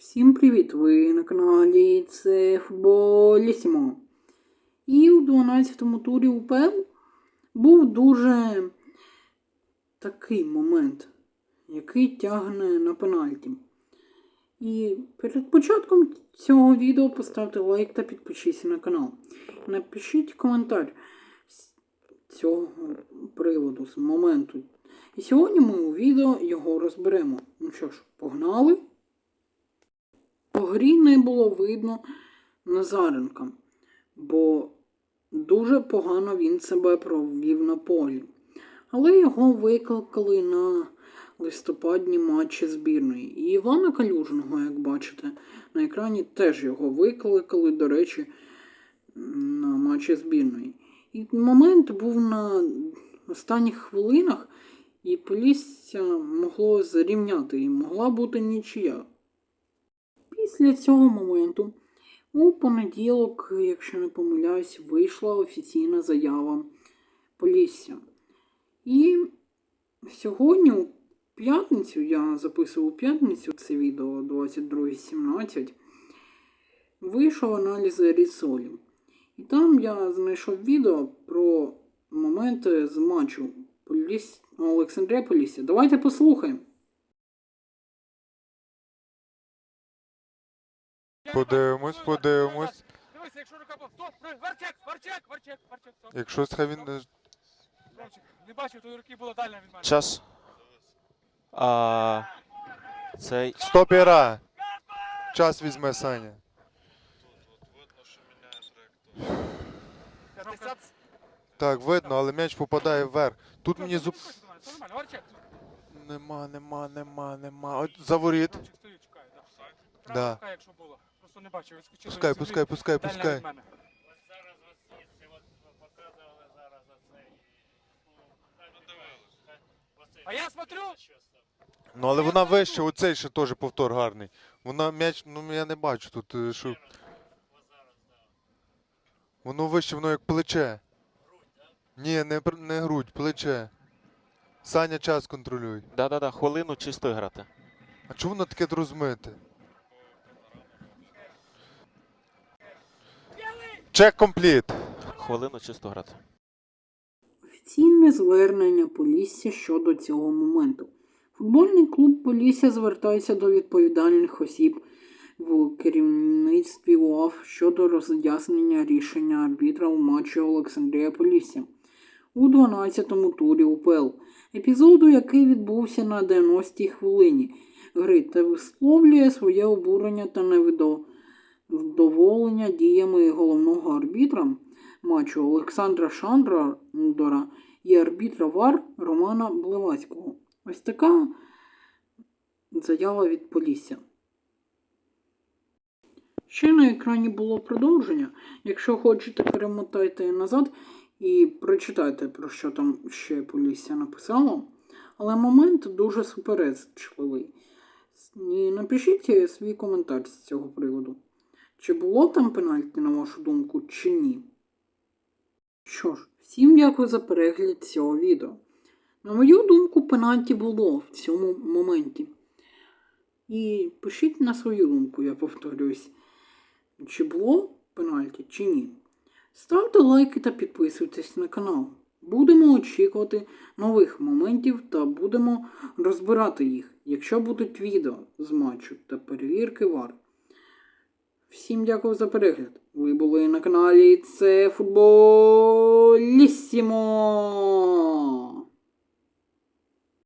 Всім привіт! Ви на каналі це Футболісімо. І у 12-му турі УПЛ був дуже такий момент, який тягне на пенальті. І перед початком цього відео поставте лайк та підпишіться на канал. Напишіть коментар з цього приводу, з моменту. І сьогодні ми у відео його розберемо. Ну що ж, погнали! По грі не було видно Назаренка, бо дуже погано він себе провів на полі. Але його викликали на листопадні матчі збірної. І Івана Калюжного, як бачите, на екрані теж його викликали, до речі, на матчі збірної. І момент був на останніх хвилинах, і Полісся могло зарівняти, і могла бути нічия. Після цього моменту у понеділок, якщо не помиляюсь, вийшла офіційна заява Полісся. І сьогодні, у п'ятницю, я записував у п'ятницю це відео 22.17, вийшов аналіз Рісолі. І там я знайшов відео про моменти з матчу. Олександрія Полісся. Давайте послухаємо. Подивимось, подивимось. Дивися, якщо рука по стоп, варчек, варчек, варчек, варчек. Якщо хай він не- бачив, тої руки було дальня від мене. Час. А, цей. Стоп іра! Час візьме Саня. Так, видно, але м'яч попадає вверх. Тут мені зуб. Нема, нема, нема, нема. От за воріт. Ромчик, стою, чекаю, да. Да. Якщо було. Просто не бачив, він скочив. Пускай, пускай, пускай, Дальня пускай. від мене. А я смотрю, Ну але вона вище, оцей ще теж повтор гарний. Вона м'яч, ну я не бачу тут, е, що. Воно вище, воно як плече. Ні, не, пр- не грудь, плече. Саня час контролюй. Да-да-да, хвилину чисто грати. А чому воно таке розмите? Чек компліт. Хвилину чисто грати. Офіційне звернення Полісся щодо цього моменту. Футбольний клуб Полісся звертається до відповідальних осіб в керівництві УАФ щодо роз'яснення рішення арбітра у матчі Олександрія Полісся у 12-му турі УПЛ, епізоду, який відбувся на 90-й хвилині гри та висловлює своє обурення та невдоволення діями головного арбітра матчу Олександра Шандра і арбітра ВАР Романа Блевацького. Ось така заява від Полісся. Ще на екрані було продовження. Якщо хочете, перемотайте назад і прочитайте, про що там ще Полісся написало. Але момент дуже суперечливий. І напишіть свій коментар з цього приводу. Чи було там пенальті, на вашу думку, чи ні? Що ж, всім дякую за перегляд цього відео. На мою думку, пенальті було в цьому моменті. І пишіть на свою думку, я повторюсь, чи було пенальті, чи ні. Ставте лайки та підписуйтесь на канал. Будемо очікувати нових моментів та будемо розбирати їх, якщо будуть відео з матчу та перевірки вар. Всім дякую за перегляд. Ви були на каналі Це Футболісімо.